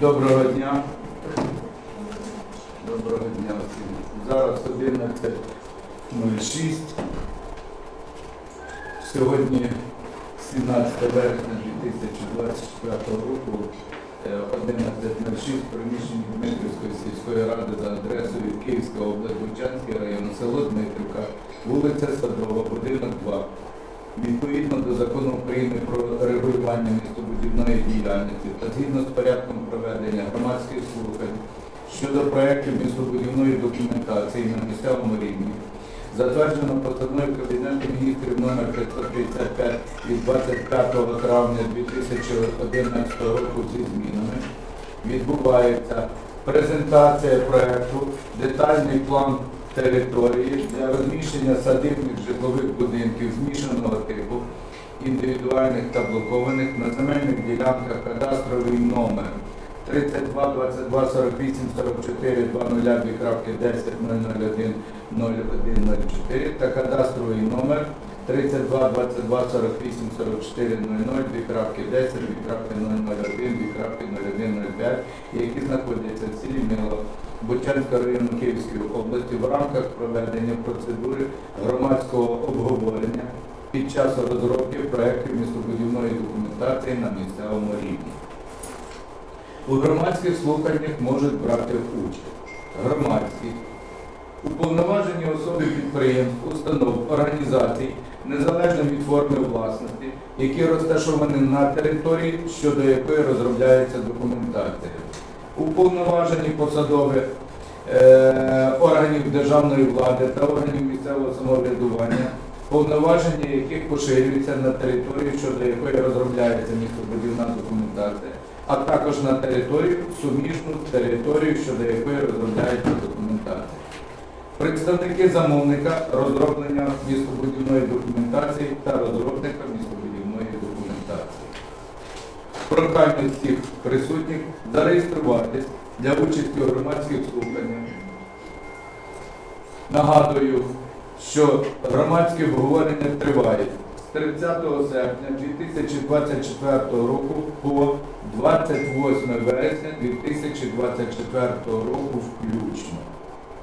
Доброго дня. Доброго дня всім. Зараз 11.06. Сьогодні 17 вересня 2024 року е, 11.06 в приміщенні Дмитрівської сільської ради за адресою Київська область, Бучанський район, село Дмитрівка, вулиця Садова, будинок 2. Відповідно до закону України про регулювання містобудівної діяльності та згідно з порядком проведення громадських слухань щодо проєктів містобудівної документації на місцевому рівні, затверджено постановою Кабінету міністрів номер 535 від 25 травня 2011 року зі змінами, відбувається презентація проєкту, детальний план території для розміщення садибних житлових будинків змішаного типу, індивідуальних та блокованих на земельних ділянках кадастровий номер 32 22 48 44 20 10 001 0104 та кадастровий номер 32 22 48 44 00 10 001 0105, які знаходяться в селі Мило Бучанського району Київської області в рамках проведення процедури громадського обговорення під час розробки проєктів містобудівної документації на місцевому рівні. У громадських слуханнях можуть брати участь громадські, уповноважені особи підприємств, установ, організацій, незалежно від форми власності, які розташовані на території, щодо якої розробляється документація уповноважені посадові е, органів державної влади та органів місцевого самоврядування, повноваження яких поширюються на територію, щодо якої розробляється містобудівна документація, а також на територію, суміжну з територією, щодо якої розробляється документація. Представники замовника розроблення містобудівної документації та розробника містобудівної. Прохання всіх присутніх зареєструватись для участі у громадських слуханнях. Нагадую, що громадські обговорення тривають з 30 серпня 2024 року по 28 вересня 2024 року включно.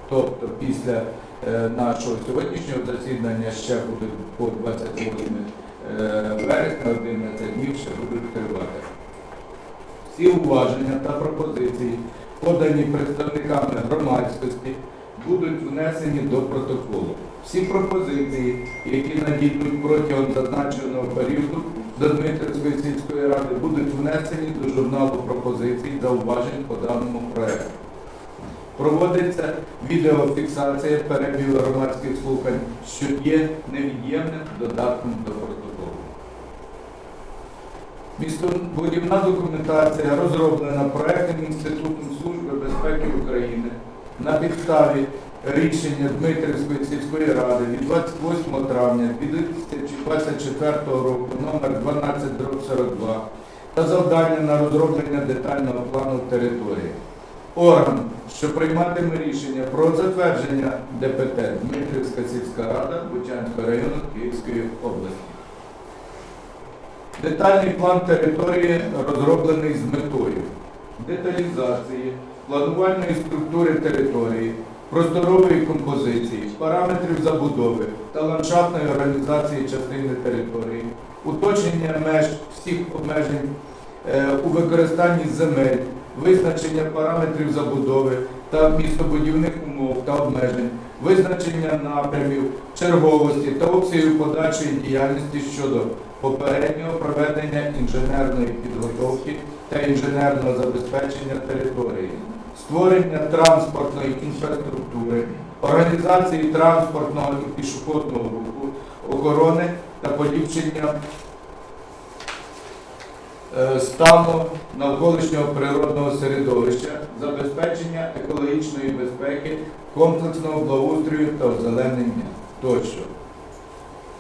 Тобто після е, нашого сьогоднішнього засідання ще буде по 28 е, вересня 11 днів ще будуть тривати. Всі уваження та пропозиції, подані представниками громадськості, будуть внесені до протоколу. Всі пропозиції, які надійдуть протягом зазначеного періоду до Дмитрівської сільської ради, будуть внесені до журналу пропозицій зауважень по даному проекту. Проводиться відеофіксація перебігу громадських слухань, що є невід'ємним додатком до протоколу. Містобудівна документація розроблена проектним Інститутом служби безпеки України на підставі рішення Дмитрівської сільської ради від 28 травня 2024 року номер 1242 та завдання на розроблення детального плану території. Орган, що прийматиме рішення про затвердження ДПТ Дмитрівська сільська рада Бучанського району Київської області. Детальний план території розроблений з метою деталізації, планувальної структури території, просторової композиції, параметрів забудови та ландшафтної організації частини території, уточнення меж всіх обмежень е, у використанні земель, визначення параметрів забудови та містобудівних умов та обмежень, визначення напрямів, черговості та обсягів подальшої діяльності щодо попереднього проведення інженерної підготовки та інженерного забезпечення території, створення транспортної інфраструктури, організації транспортного і пішохідного руху, охорони та поліпшення е, стану навколишнього природного середовища, забезпечення екологічної безпеки, комплексного благоустрою та озеленення тощо.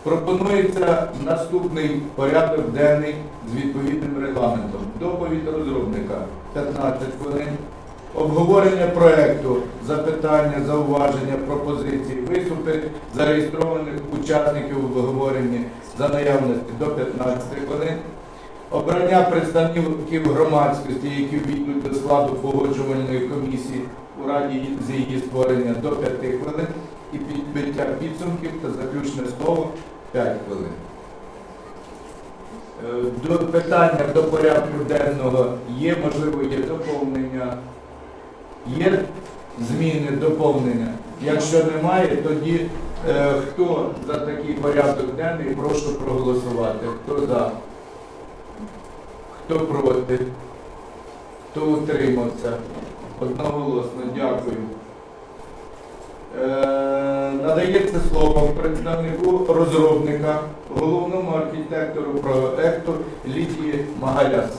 Пропонується наступний порядок денний з відповідним регламентом. Доповідь розробника 15 хвилин. Обговорення проекту, запитання, зауваження, пропозиції, виступи зареєстрованих учасників у обговоренні за наявності до 15 хвилин. Обрання представників громадськості, які війдуть до складу погоджувальної комісії у раді з її створення до 5 хвилин і підбиття підсумків та заключне слово 5 хвилин. Е, До питання до порядку денного є, можливо, є доповнення, є зміни, доповнення. Якщо немає, тоді е, хто за такий порядок денний, прошу проголосувати. Хто за? Хто проти? Хто утримався? Одноголосно, дякую. Е, надається слово представнику розробника, головному архітектору проекту Лідії Магаляс.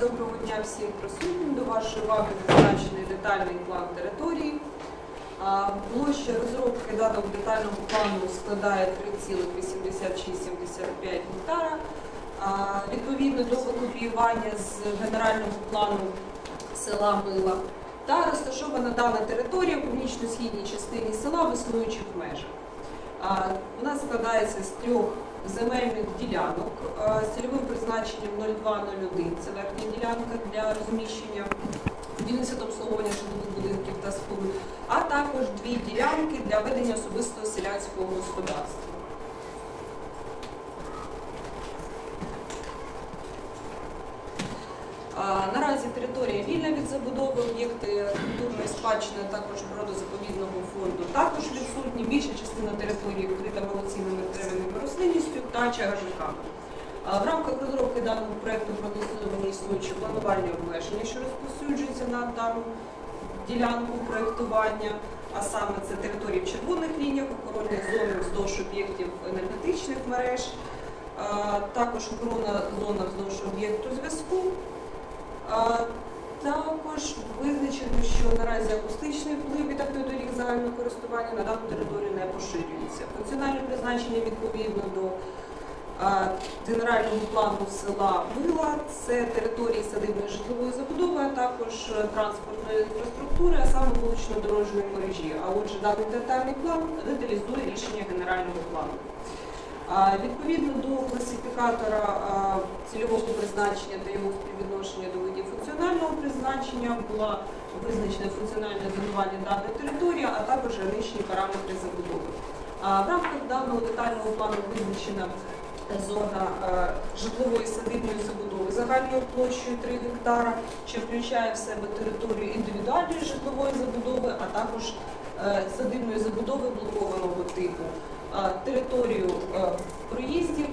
Доброго дня всім присутнім. До вашої уваги зазначений детальний план території. Площа розробки даного детального плану складає 3,8675 гектара. Відповідно до викопіювання з генерального плану села Мила та розташована дана територія в північно-східній частині села в існуючих межах. Вона складається з трьох земельних ділянок з цільовим призначенням 0201, це верхня ділянка для розміщення та обслуговування житлових будинків та споруд, а також дві ділянки для ведення особистого селянського господарства. Наразі територія вільна від забудови, об'єкти культурної спадщини, також природозаповідного фонду також відсутні. Більша частина території вкрита малоцінними деревами рослинністю та чагарниками. В рамках розробки даного проекту проаналізовані існуючі планувальні обмеження, що розповсюджуються на дану ділянку проєктування, а саме це території в червоних лініях, охоронних зон вздовж об'єктів енергетичних мереж, також охоронна зона вздовж об'єкту зв'язку. Також визначено, що наразі акустичний вплив від автодоріг загального користування на дану територію не поширюється. Функціональне призначення відповідно до генерального плану села Мила це території садибної житлової забудови, а також транспортної інфраструктури, а саме вулично-дорожньої мережі. А отже, даний детальний план деталізує рішення генерального плану. Відповідно до класифікатора цільового призначення та його співвідношення до видів функціонального призначення була визначена функціональне зонування даної території, а також граничні параметри забудови. В рамках даного детального плану визначена зона е, житлової садибної забудови загальною площею 3 гектара, що включає в себе територію індивідуальної житлової забудови, а також е, садибної забудови блокованого типу територію е, проїздів,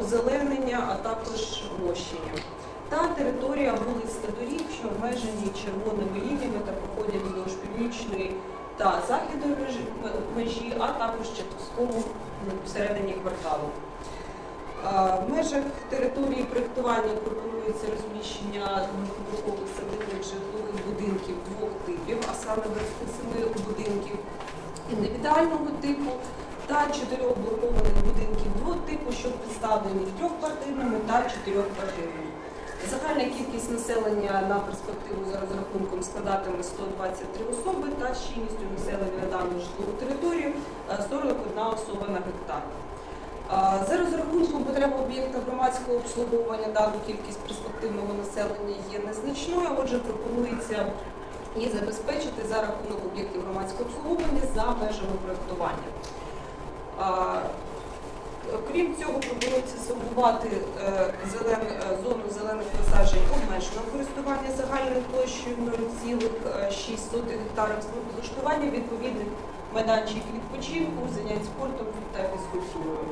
озеленення, а також розчиння. Та територія вулиць та доріг, що обмежені червоними лініями та проходять вздовж північної та західної межі- межі, а також частково всередині кварталу. В межах території проєктування пропонується розміщення двохповерхових садибних житлових будинків двох типів, а саме 27 будинків індивідуального типу та чотирьох блокованих будинків двох типу, що представлені трьохквартирними та чотирьохквартирними. Загальна кількість населення на перспективу за розрахунком складатиме 123 особи та щільністю населення на дану житлову територію е, 41 особа на гектар. За розрахунком потреб об'єкта громадського обслуговування дану кількість перспективного населення є незначною, отже, пропонується її забезпечити за рахунок об'єктів громадського обслуговування за межами проєктування. Крім цього, пропонується сформувати е, зелен- е, зону зелених насаджень обмеженого користування загальною площею 0,6 гектарів з облаштування відповідних майданчиків відпочинку, занять спортом та фізкультурою.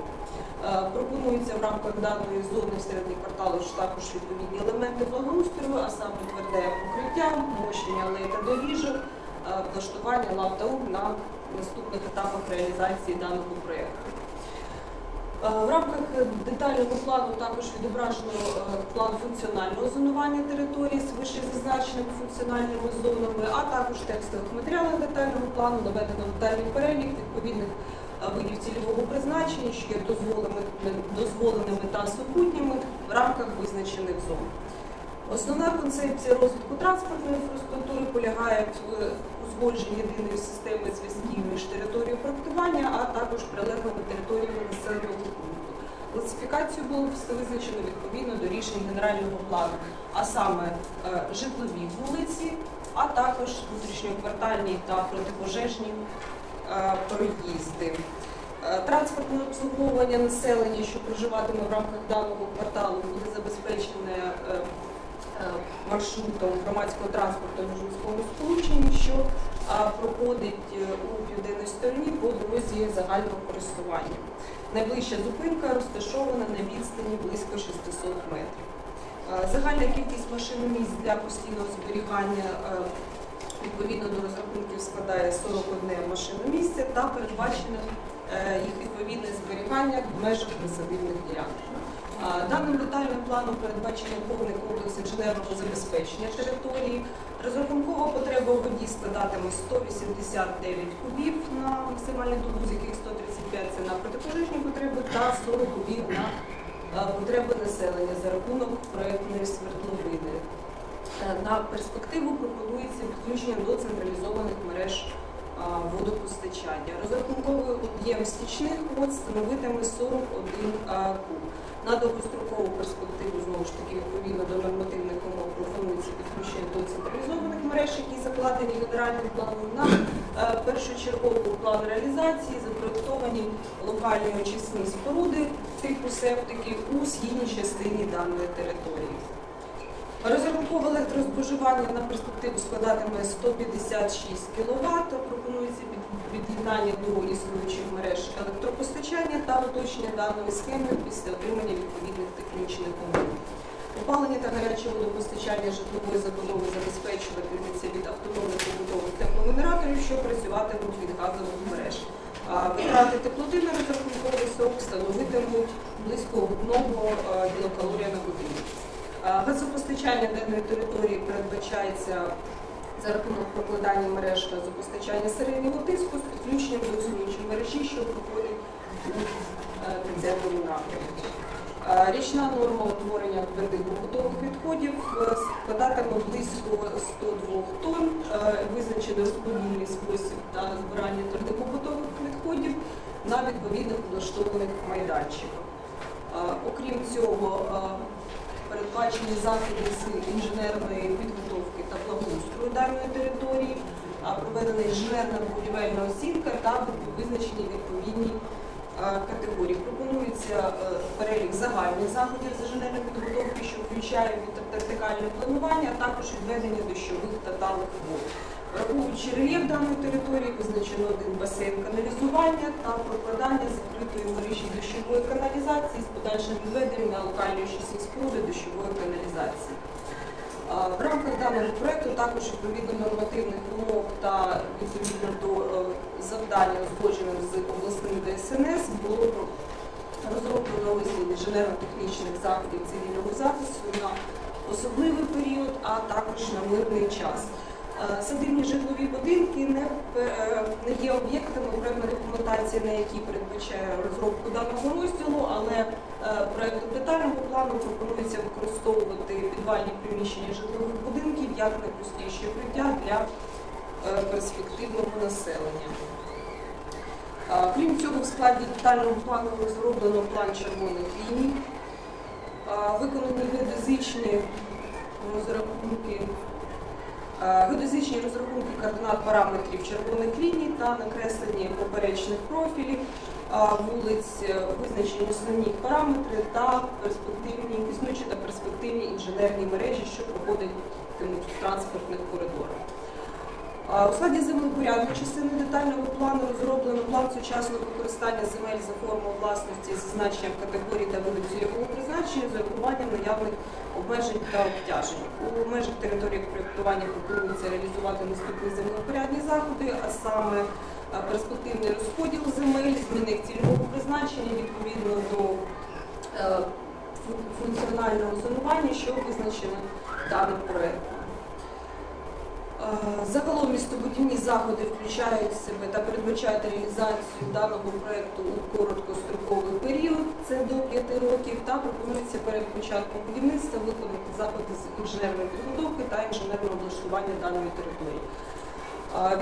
Е, Пропонується в рамках даної зони всередині кварталу також відповідні елементи благоустрою, а саме тверде покриття, мощення алеї та доріжок, влаштування лав та уг на наступних етапах реалізації даного проєкту. Е, В рамках детального плану також відображено е, план функціонального зонування території з вище зазначеними функціональними зонами, а також текстових матеріалах детального плану наведено детальний перелік відповідних е, видів цільового призначення, що є дозволеними та супутніми в рамках визначених зон. Основна концепція розвитку транспортної інфраструктури полягає в узгодженні єдиної системи зв'язків між територією проектування, територіями населеного пункту. Класифікацію було визначено відповідно до рішень генерального плану, а саме е, житлові вулиці, а також внутрішньоквартальні та протипожежні е, проїзди. Е, Транспортне обслуговування населення, що проживатиме в рамках даного кварталу, буде забезпечене маршрутом громадського транспорту в міжміському сполученні, що е, проходить е, у південній стороні по дорозі загального користування. Найближча зупинка розташована на відстані близько 600 метрів. Е, Загальна кількість машиномісць для постійного зберігання е, відповідно до розрахунків складає 41 машиномісце та передбачено е, їх відповідне зберігання в межах присадибних ділянок. Даним детальним планом передбачено повний комплекс інженерного забезпечення території. Розрахункова потреба у воді складатиме 189 кубів на максимальний добу, з яких 135 це на протипожежні потреби та 40 кубів на е, потреби населення за рахунок проектної свердловини. Е, На перспективу пропонується підключення до централізованих мереж водопостачання. Розрахунковий об'єм стічних вод становитиме 41 куб. На довгострокову перспективу, знову ж таки, відповідно до нормативних умов, пропонується підключення до централізованих мереж, які закладені генеральним планом на е, першочерговий план реалізації, запроектовані локальні очисні споруди типу септики у східній частині даної території. Розрахункове електрозбоживання на перспективу складатиме 156 кВт. Пропонується під'єднання до існуючих мереж електропостачання та уточнення даної схеми після отримання відповідних технічних умов. Опалення та гаряче водопостачання житлової забудови забезпечуватиметься від автономних побутових теплогенераторів, що працюватимуть від газових мереж. Витрати теплоти на розрахунковий срок становитимуть близько 1 кілокалорія на годину. А, Газопостачання даної території передбачається за рахунок прокладання мереж газопостачання середнього тиску з підключенням до існуючої мережі, що проходить у е, підземному напрямку. Е, Річна норма утворення твердих побутових відходів е, складатиме близько 102 тонн. Е, Визначено розподільний спосіб та збирання твердих побутових відходів на відповідних облаштованих майданчиках. Е, Окрім цього, е, передбачені заходи з інженерної підготовки та благоустрою даної території, проведена інженерна будівельна оцінка та визначені відповідні категорії. Пропонується е, перелік загальних заходів з інженерної підготовки, що включає вертикальне планування, а також відведення дощових та талих вод. Враховуючи рельєф даної території, визначено один басейн каналізування та прокладання закритої мережі дощової каналізації з подальшим відведенням на локальні очисні споруди дощової каналізації. В рамках даного проекту також відповідно нормативних умов та відповідно до е, завдання узгодженим з обласним ДСНС було розроблено розділ інженерно-технічних заходів цивільного захисту на особливий період, а також на мирний час. Садибні житлові будинки не, е, не є об'єктами окремої документації, на які передбачає розробку даного розділу, але е, проектом детального плану пропонується використовувати підвальні приміщення житлових будинків як найпростіше укриття для е, перспективного населення. Крім цього, в складі детального плану розроблено план червоних ліній, виконані геодезичні розрахунки Геодезичні розрахунки координат параметрів червоних ліній та накреслені поперечних профілів е, вулиць, е, визначені основні параметри та перспективні, існуючі та перспективні інженерні мережі, що проходять в транспортних коридорах. У складі землепорядної частини детального плану розроблено план сучасного використання земель за формою власності з зазначенням категорії та виду цільового призначення з урахуванням наявних обмежень та обтяжень. У межах території проєктування пропонується реалізувати наступні землепорядні заходи, а саме перспективний розподіл земель, зміни їх цільового призначення відповідно до е, функціонального зонування, що визначено даним проєктом. Е, Загалом містобудівні заходи включають в себе та передбачають реалізацію даного проєкту у короткостроковий період, це до 5 років, та пропонується перед початком будівництва виконати заходи з інженерної підготовки та інженерного облаштування даної території.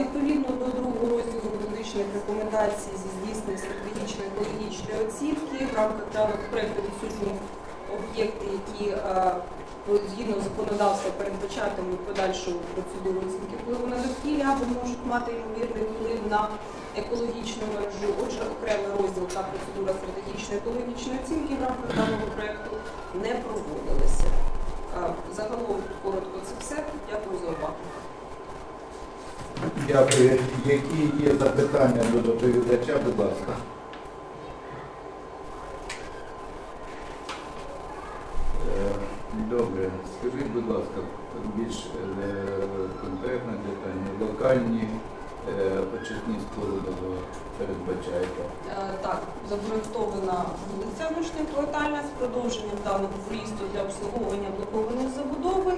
Відповідно до другого розділу методичних рекомендацій зі здійснення стратегічної екологічної оцінки в рамках даного проекту відсутні об'єкти, які е, згідно законодавства передбачатимуть подальшу процедуру оцінки впливу на довкілля або можуть мати ймовірний вплив на екологічну мережу. Отже, окремий розділ та процедура стратегічної екологічної оцінки в рамках даного проекту не проводилися. Е, Загалом коротко це все. Дякую за увагу. Дякую. Які є запитання до доповідача, будь ласка. Е, Добре, скажіть, будь ласка, більш е, конкретно детально, локальні е, очисні споруди передбачаєте. Е, Так, запроєктована вулиця внутрішньоквартальна з продовженням даного проїзду для обслуговування блокованої забудови.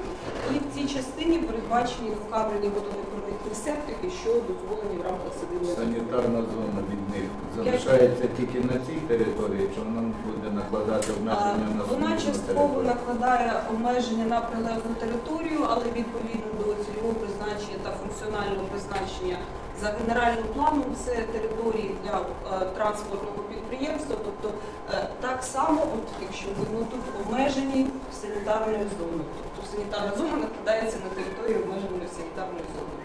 І в цій частині передбачені двокамерні водонепроникні септики, що дозволені в рамках садибної Санітарна зона від них залишається тільки на цій території, чи вона буде накладати обмеження на Вона суміжну частково територію? накладає обмеження на прилеглу територію, але відповідно до цільового призначення та функціонального призначення за генеральним планом це території для е, транспортного підприємства. Тобто е, так само, от якщо видно тут обмежені санітарною зоною. Тобто санітарна зона накладається на територію обмеженої санітарною зоною.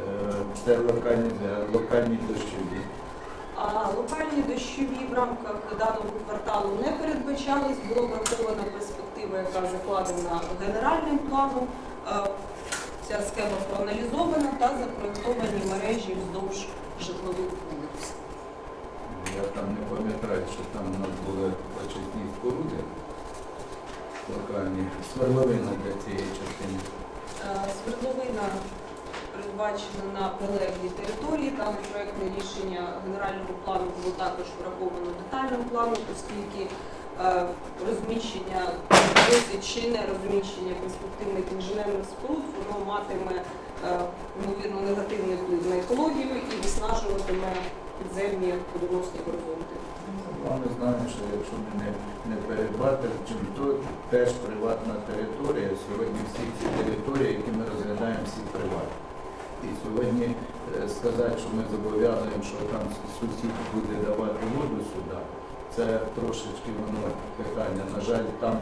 Е, Це локальні, локальні дощові. А локальні дощові в рамках даного кварталу не передбачались, була врахована перспектива, яка закладена генеральним планом. Ця схема проаналізована та запроектовані мережі вздовж житлових вулиць. Я там не пам'ятаю, що там у нас були очисні споруди локальні. Свердловина для цієї частини. Е, Свердловина передбачена на прилеглій території. Там проектне рішення генерального плану було також враховано детальним планом, оскільки розміщення досить чинне розміщення перспективних інженерних споруд, воно матиме е, ймовірно негативний вплив на екологію і виснажуватиме підземні водоносні горизонти. Ми знаємо, що якщо ми не, не передбачимо, то теж приватна територія. Сьогодні всі ці території, які ми розглядаємо, всі приватні. І сьогодні е, сказати, що ми зобов'язуємо, що там сусід буде давати воду сюди, це трошечки воно питання. На жаль, там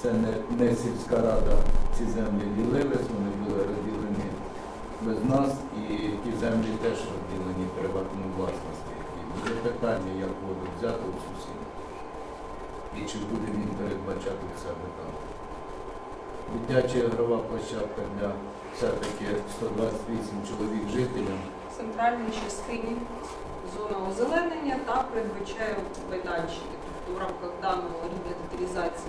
це не, не сільська рада, ці землі ділились, вони були розділені без нас, і ті землі теж розділені приватною власністю. І питання, як воду взяти у сусіда. І чи буде він передбачати в себе там. Дитяча ігрова площадка для все-таки 128 чоловік жителів. В центральній частині зона озеленення та передбачає майданчики. Тобто в рамках даного рівня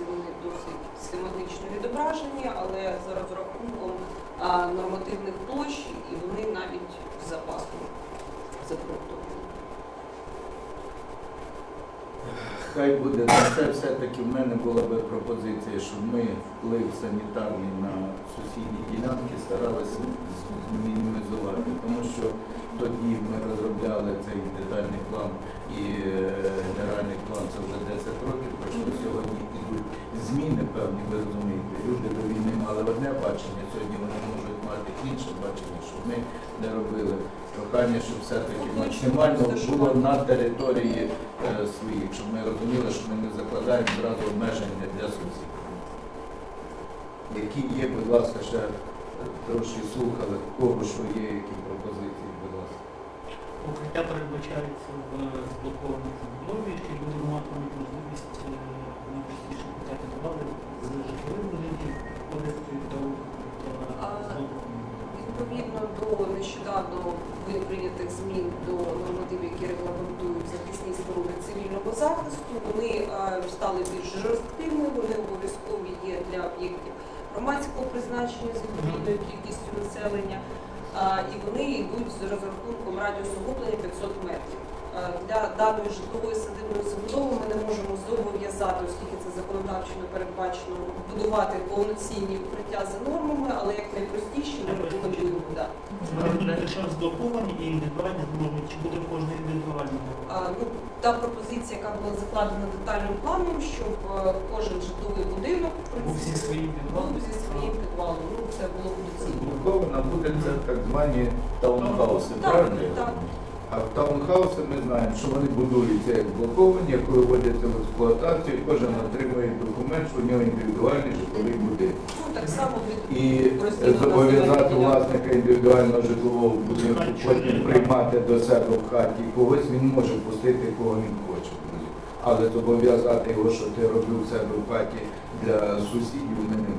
вони досить схематично відображені, але за розрахунком нормативних площ і вони навіть з запасом запроектовані. Хай буде на це все-таки в мене була би пропозиція, щоб ми вплив санітарний на сусідні ділянки старалися мінімізувати, тому що тоді ми розробляли цей детальний план і е, генеральний план це вже 10 років, пройшло сьогодні ідуть зміни певні, ви розумієте. Люди до війни мали одне бачення, сьогодні вони можуть мати інше бачення, щоб ми не робили. Прохання, щоб все-таки максимально було на території е, своїх, щоб ми розуміли, що ми не закладаємо зразу обмеження для сусідів. Які є, будь ласка, ще е, трошки слухали, кого що є, які пропозиції. Укриття передбачається в зблокованій забудові, і люди матимуть можливість е, найпростіше питати товари з житлових будинків входити до Відповідно до нещодавно прийнятих змін до нормативів, які регламентують захисні споруди цивільного захисту, вони е, стали більш жорсткими, вони обов'язкові є для об'єктів громадського призначення з відповідною кількістю населення, і вони йдуть з розрахунком радіусу гублення 500 метрів. Е, Для даної житлової садибної забудови ми не можемо зобов'язати, оскільки це законодавчо не передбачено, будувати повноцінні укриття за нормами, але як найпростіші ми рекомендуємо. да. Якщо зблоковані і індивідуальні зможуть, чи буде кожна індивідуальна? Ну, та пропозиція, яка була закладена детальним планом, щоб е, кожен житловий будинок Був зі своїм підвалом? зі своїм підвалом. Ну, це було б доцільно. Блокована буде це так звані таунхауси, правильно? так. А в таунхауси ми знаємо, що вони будуються як блоковані, як виводяться в експлуатацію, кожен отримує документ, що в нього індивідуальний житловий будинок. Ну, так само І зобов'язати власника індивідуального житлового будинку потім приймати до себе в хаті когось, він може пустити кого він хоче. Але зобов'язати його, що ти робив в себе в хаті для сусідів, ми не.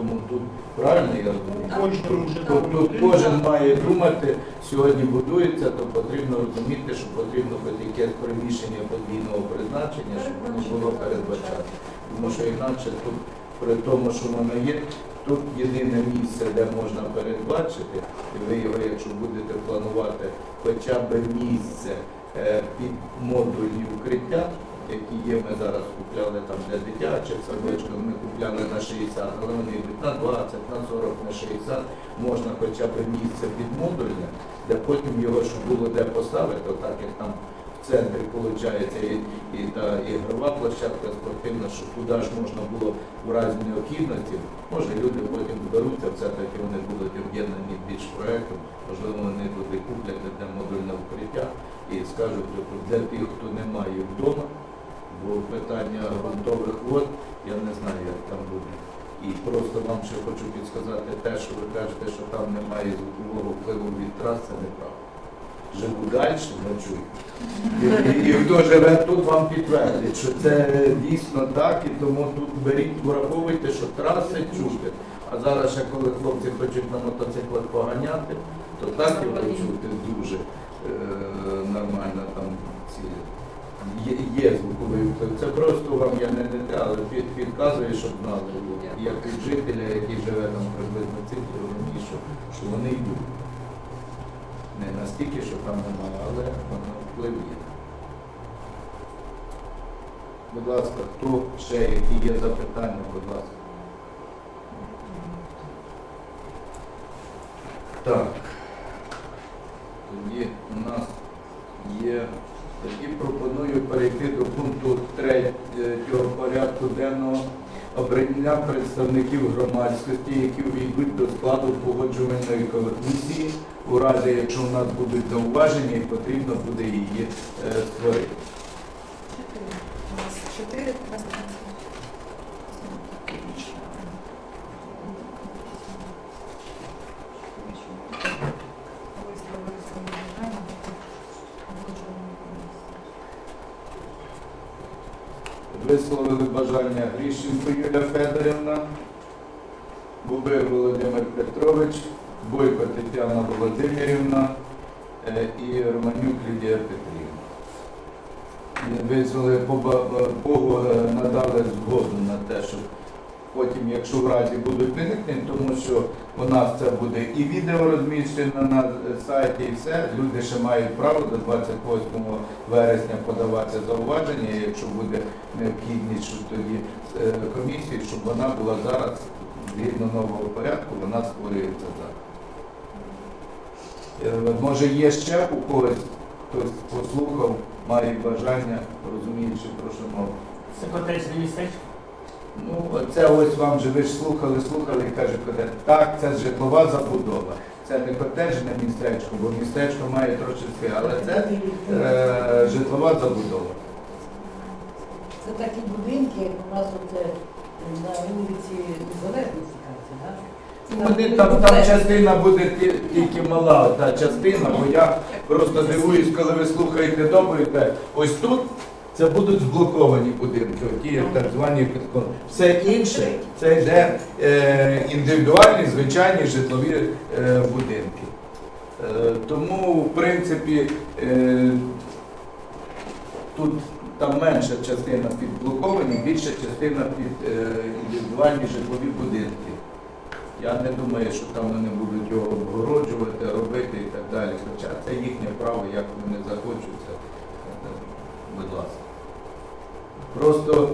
Тому тут правильно я розумію? Кожному Тут, кожен має думати, сьогодні будується, то потрібно розуміти, що потрібно хоч якесь приміщення подвійного призначення, щоб воно було передбачати. Тому що інакше тут, при тому, що воно є, тут єдине місце, де можна передбачити, і ви його, якщо будете планувати хоча б місце е, під модульні укриття, які є, ми зараз купляли там для дитячих садочків, ми купляли на 60, але вони йдуть на 20, на 40, на 60, можна хоча б місце під модульне, де потім його, щоб було де поставити, так як там в центрі виходить і, і та ігрова площадка спортивна, щоб туди ж можна було в разі необхідності, може люди потім зберуться, все-таки вони будуть об'єднані більш проєктом, можливо, вони туди куплять де модульне укриття і скажуть, для тих, хто не має вдома, бо питання ґрунтових вод, я не знаю, як там буде. І просто вам ще хочу підсказати те, що ви кажете, що там немає звукового впливу від трас, це неправда. Живу далі, ночую. І, і, і хто живе тут, вам підтвердить, що це дійсно так, і тому тут беріть, враховуйте, що траси чути. А зараз ще коли хлопці хочуть на мотоциклах поганяти, то так його чути дуже е, нормально там ці. Є, є звуковий. Це просто вам я не те, але під, підказує, щоб знали. Як від жителя, який живе там приблизно цих розуміє, що, що вони йдуть. Не настільки, що там немає, але воно вплив є. Будь ласка, хто ще які є запитання, будь ласка. Так. Тоді у нас є. Тоді пропоную перейти до пункту 3 порядку денного обрання представників громадськості, які увійдуть до складу погоджувальної комісії, у разі, якщо у нас будуть зауваження і потрібно буде її е, створити. У нас чотири Висловили бажання Гріщенко Юлія Федорівна, Бубир Володимир Петрович, Бойко Тетяна Володимирівна е, і Романюк Лідія Петрівна. Висловили Богу е, надали згоду на те, щоб потім, якщо в разі будуть виникнення, тому що у нас це буде і відео розміщено на сайті, і все. Люди ще мають право до 28 вересня подавати зауваження, якщо буде необхідність, щоб тоді е, комісії, щоб вона була зараз згідно нового порядку, вона створюється зараз. Е, Може є ще у когось, хтось послухав, має бажання, розуміючи про що мова. Котельне містечко. Ну, це ось вам же ви ж слухали, слухали і кажуть, так, це житлова забудова. Це не котеджне містечко, бо містечко має трошечки, але це е, житлова забудова. Це такі будинки, як у нас от, е, на вулиці Незалежності, так? Вони там, там частина буде тільки мала та частина, бо я просто дивуюсь, коли ви слухаєте доповідь, ось тут це будуть зблоковані будинки, ті так звані підкон. Все інше це йде е, індивідуальні, звичайні житлові е, будинки. Е, тому, в принципі, е, тут там менша частина під блоковані, більша частина під е, індивідуальні житлові будинки. Я не думаю, що там вони будуть його обгороджувати, робити і так далі. Хоча це їхнє право, як вони захочуть, е, будь ласка. Просто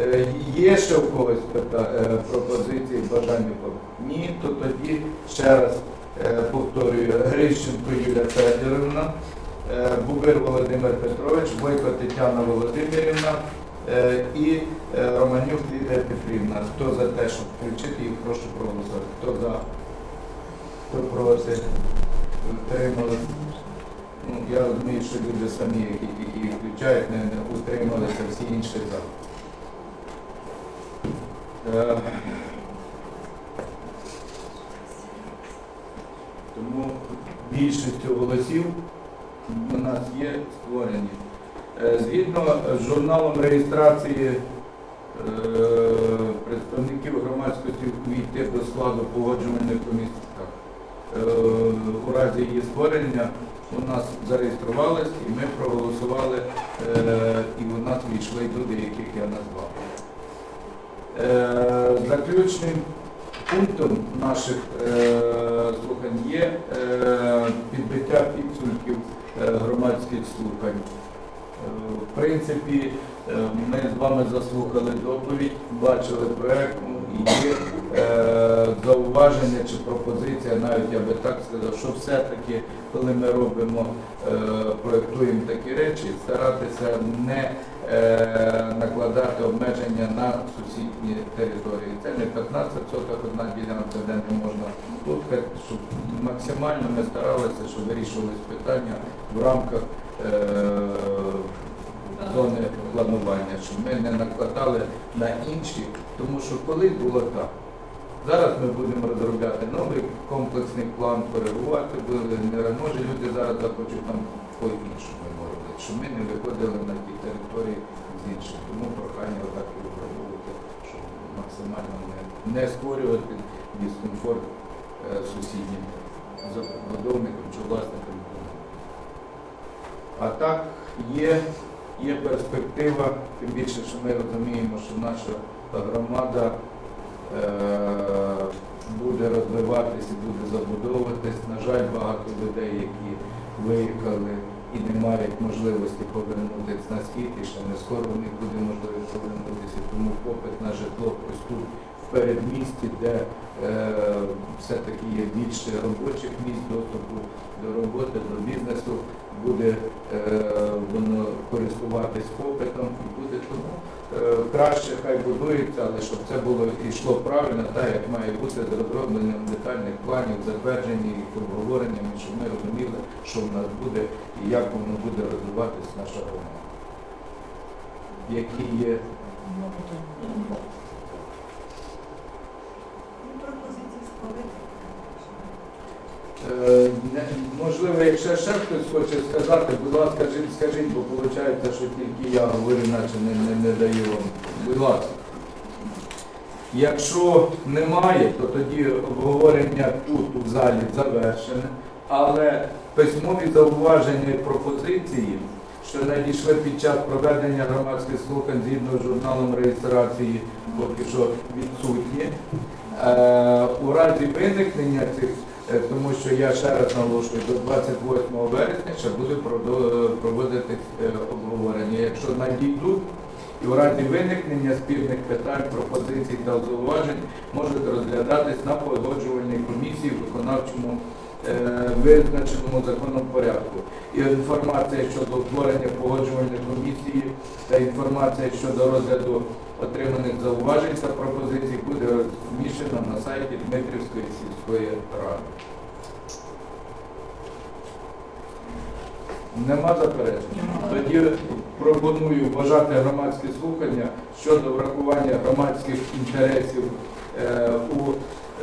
е, є ще в когось е, пропозиції, бажання? Ні, то тоді ще раз е, повторюю, Грищенко Юлія Федорівна, Бубир Володимир Петрович, Бойко Тетяна Володимирівна і Романюк Лідія Петрівна. Хто за те, щоб включити їх, прошу проголосувати. Хто за? Хто проти? Утримали? Ну, я розумію, що люди самі, які тільки включають, не, не утрималися, всі інші за. Е, Тому більшістю голосів у нас є створені. Е, Згідно з журналом реєстрації е, представників громадськості увійти до складу погоджувальної комісії. Так. Е, У разі її створення у нас зареєструвались і ми проголосували, е, і у нас війшли люди, яких я назвав. Е, Заключним пунктом наших е, слухань є підбиття підсумків громадських слухань. В принципі, ми з вами заслухали доповідь, бачили проект і є е, зауваження чи пропозиція, навіть я би так сказав, що все-таки, коли ми робимо, е, проектуємо такі речі, старатися не е, накладати обмеження на сусідні території. Це не 15 соток одна ділянка, де не можна. Тут щоб максимально ми старалися, щоб вирішувалися питання в рамках е, зони планування, щоб ми не накладали на інші, тому що колись було так. Зараз ми будемо розробляти новий комплексний план, коригувати буде. Може люди зараз захочуть нам по-іншому робити, щоб ми не виходили на ті території з інших. Тому прохання отак і випробувати, щоб максимально не, не створювати дискомфорт е, сусіднім забудовникам чи власникам. А так є, є перспектива, тим більше, що ми розуміємо, що наша громада е, буде розвиватись і буде забудовуватись. На жаль, багато людей, які виїхали і не мають можливості повернутися на схід, і ще не скоро в буде можливість повернутися. Тому попит на житло ось тут в передмісті, де е, все-таки є більше робочих місць, доступу до роботи, до бізнесу, буде е, користуватись попитом і буде тому е, краще хай будується, але щоб це було йшло правильно, так як має бути з розробленням детальних планів, затверджені їх обговореннями, щоб ми розуміли, що в нас буде і як воно буде розвиватися наша громада. Які є Е, не- Можливо, якщо ще хтось хоче сказати, будь ласка, скажіть, бо виходить, що тільки я говорю, наче не, не, не даю вам. Будь ласка. Якщо немає, то тоді обговорення тут у залі завершене, але письмові зауваження і пропозиції, що надійшли під час проведення громадських слухань згідно з журналом реєстрації, поки що відсутні. Е, у разі виникнення цих тому що я ще раз наголошую, до 28 вересня ще буде проводити е, обговорення. Якщо надійдуть і в разі виникнення спірних питань, пропозицій та зауважень можуть розглядатись на погоджувальній комісії в виконавчому е, визначеному законом порядку. І інформація щодо утворення погоджувальної комісії та інформація щодо розгляду отриманих зауважень та пропозицій буде розміщена на сайті Дмитрівської сільської ради. Нема заперечень? Тоді пропоную вважати громадські слухання щодо врахування громадських інтересів е, у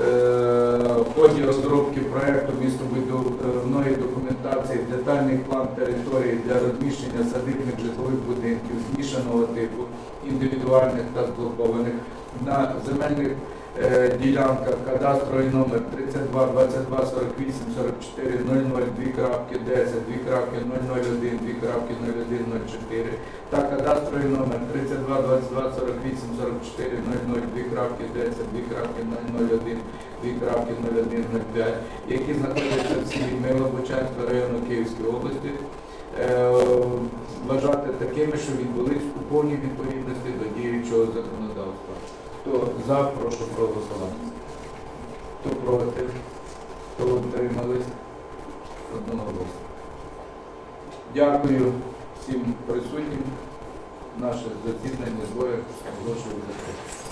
е, ході розробки проекту містобудівної документації, детальний план території для розміщення садибних житлових будинків змішаного типу, індивідуальних та зблокованих на земельних ділянка кадастровий номер 32 22 48 44 00 2.10 2.001 2.01 04 та кадастровий номер 32 22 48 44 00 2.10 2.001 2.0105, які знаходяться в селі Милобочанського району Київської області, е, вважати такими, що відбулись у повній відповідності до діючого законодавства. Хто за, прошу проголосувати. Хто проти, хто утримались, одноголосно. Дякую всім присутнім. Наше засідання двоє оголошую закритим.